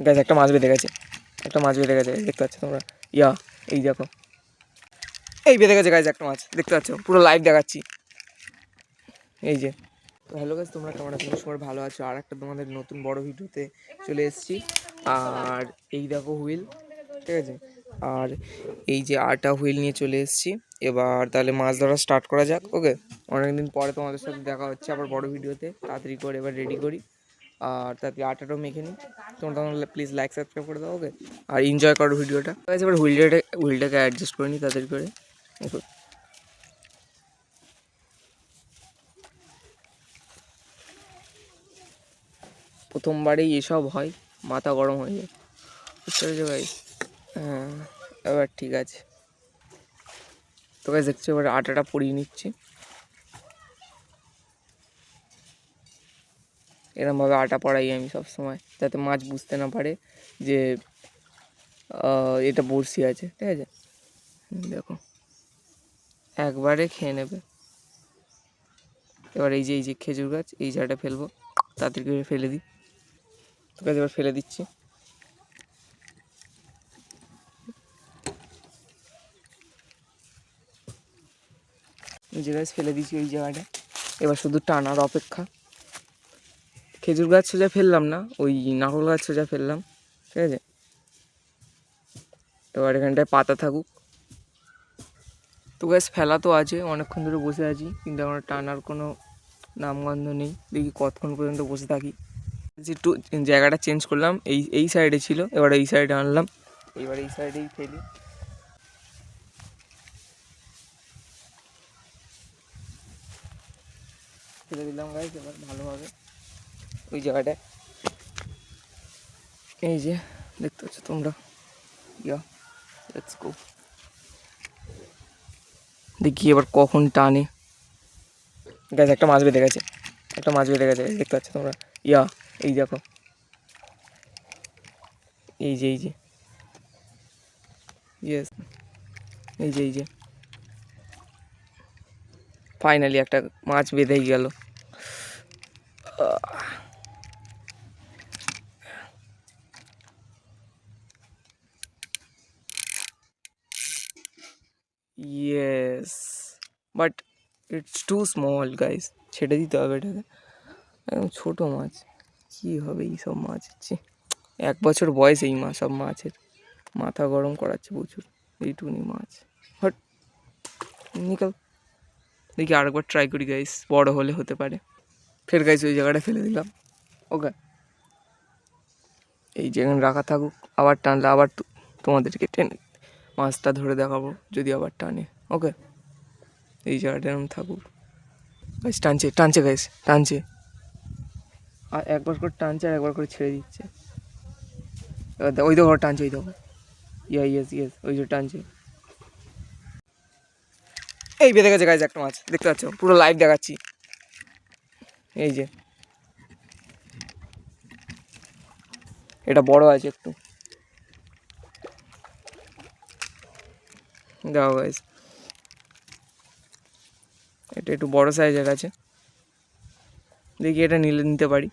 গাছ একটা মাছ বেঁধে গেছে। একটা মাছ বেঁধে গেছে দেখতে পাচ্ছ তোমরা? ইয়া, এই দেখো। এই বেঁধে গেছে গাছ একটা মাছ, দেখতে পাচ্ছ? পুরো লাইভ দেখাচ্ছি। এই যে। তো হ্যালো গাছ তোমরা কেমন আছো? সবাই ভালো আছো? আর একটা তোমাদের নতুন বড় ভিডিওতে চলে এসেছি। আর এই দেখো হুইল, ঠিক আছে? আর এই যে আটা হুইল নিয়ে চলে এসেছি। এবার তাহলে মাছ ধরা স্টার্ট করা যাক ওকে অনেকদিন পরে তোমাদের সাথে দেখা হচ্ছে আবার বড় ভিডিওতে। তাড়াতাড়ি করে এবার রেডি করি। আর তারপরে আটাটাও মেখে নিই। তোমরা তখন প্লিজ লাইক সাবস্ক্রাইব করে দাও ওকে আর এনজয় করো ভিডিওটা। এবার হুইলটা হুইলটাকে অ্যাডজাস্ট করে নিই তাদের করে। দেখো। প্রথমবারেই এসব হয়, মাথা গরম হয়ে যায়। বুঝতে পেরেছ ভাই হ্যাঁ এবার ঠিক আছে। তো গাছ দেখছ, এবার আটাটা পরিয়ে নিচ্ছি। এরমভাবে আটা পড়াই আমি সব সময় যাতে মাছ বুঝতে না পারে যে এটা বড়শি আছে, ঠিক আছে? দেখো। একবারে খেয়ে নেবে। এবার এই যে এই যে খেজুর গাছ, এই জায়গাটা ফেলব, তাড়াতাড়ি করে ফেলে দিই। তো গাছ এবার ফেলে দিচ্ছি। যে গাছ ফেলে দিচ্ছি ওই জায়গাটা। এবার শুধু টানার অপেক্ষা। খেজুর গাছ সোজা ফেললাম না, ওই নারকেল গাছ সোজা ফেললাম, ঠিক আছে? এবার এখানটায় পাতা থাকুক। তো গ্যাস ফেলা তো আছে, অনেকক্ষণ ধরে বসে আছি, কিন্তু আমার টানার কোনো নামগন্ধ নেই। দেখি কতক্ষণ পর্যন্ত বসে থাকি। একটু জায়গাটা চেঞ্জ করলাম, এই এই সাইডে ছিল, এবার এই সাইডে আনলাম, এবার এই সাইডেই ফেলি। ফেলে দিলাম গাছ এবার ভালোভাবে। ওই জায়গাটায় এই যে দেখতে পাচ্ছ তোমরা ইয়া লেটস গো দেখি এবার কখন টানে গাছ একটা মাছ বেঁধে গেছে একটা মাছ বেঁধে গেছে দেখতে পাচ্ছ তোমরা ইয়া এই দেখো এই যে এই যে ইয়েস এই যে এই যে ফাইনালি একটা মাছ বেঁধেই গেল yes but it's too small guys ছেড়ে দিতে হবে এটাকে। একদম ছোটো মাছ। কী হবে এই সব মাছ? হচ্ছে এক বছর বয়স এই মাছ সব মাছের। মাথা গরম করাচ্ছে প্রচুর। এইটুকুনি মাছ। হট নিকাল দেখি আরেকবার ট্রাই করি গাইস বড় হলে হতে পারে। ফের গাইস ওই জায়গাটা ফেলে দিলাম। ওকে এই যেখানে রাখা থাকুক, আবার টানলে আবার তোমাদেরকে টেনে মাছটা ধরে দেখাবো, যদি আবার টানে। ওকে এই জায়গাটা এরকম থাকুক। গাইস টানছে টানছে গাইস টানছে। আর একবার করে টানছে আর একবার করে ছেড়ে দিচ্ছে। ওই দেখো, টানছে, ওই দেখো। ইয়া ইয়েস ইয়েস ওই যে টানছে। এই বেঁধে গেছে গাইস একটা মাছ, দেখতে পাচ্ছ? পুরো লাইভ দেখাচ্ছি। এই যে। এটা বড় আছে একটু। দেখো গাইস এটা একটু বড় সাইজের আছে। দেখি এটা নিলে, নিতে পারি।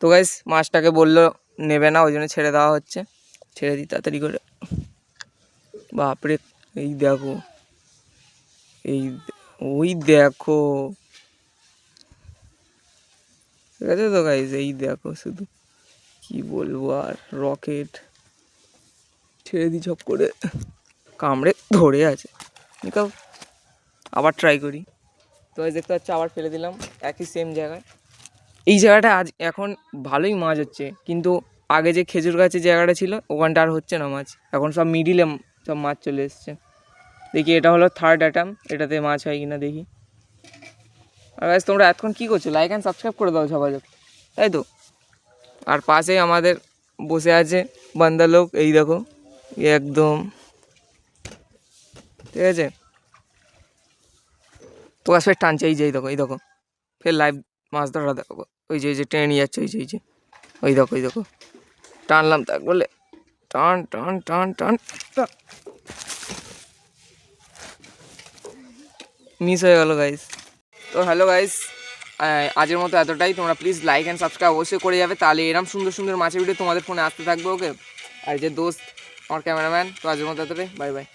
তো গাইস মাছটাকে বলল, নেবে না, ওই জন্য ছেড়ে দেওয়া হচ্ছে। ছেড়ে দিই তাড়াতাড়ি করে। বাপরে, এই দেখো। এই ওই দেখো। ঠিক আছে তো গাইস এই দেখো শুধু। কি বলব আর? রকেট ছেড়ে দিই ঝপ করে। কামড়ে ধরে আছে। নিকাও আবার ট্রাই করি। তো দেখতে পাচ্ছ, আবার ফেলে দিলাম, একই সেম জায়গায়। এই জায়গাটা আজ এখন ভালোই মাছ হচ্ছে, কিন্তু আগে যে খেজুর গাছের জায়গাটা ছিল, ওখানটা আর হচ্ছে না মাছ। এখন সব মিডিলে সব মাছ চলে এসছে। দেখি, এটা হলো থার্ড অ্যাটাম এটাতে মাছ হয় কিনা দেখি। আর গাছ তোমরা এতক্ষণ কী করছ? লাইক অ্যান্ড সাবস্ক্রাইব করে দাও সবাই। তাই তো? আর পাশেই আমাদের বসে আছে, বান্দা লোক, এই দেখো, একদম ঠিক আছে? তো ফের টানছে এই যে, এই দেখো এই দেখো। ফের লাইভ মাছ ধরা দেখো ওই যে ওই যে টেনে নিয়ে যাচ্ছে, ওই যে ওই যে। ওই দেখো ওই দেখো। টানলাম তাক, বলে টান টান টান টান। মিস হয়ে গেল গাইস তো হ্যালো গাইস আজের মতো এতটাই। তোমরা প্লিজ লাইক অ্যান্ড সাবস্ক্রাইব অবশ্যই করে যাবে। তাহলে এরম সুন্দর সুন্দর মাছের ভিডিও তোমাদের ফোনে আসতে থাকবে ওকে আর যে দোস্ত, আমার ক্যামেরাম্যান তো আজের মতো এতটাই। Bye bye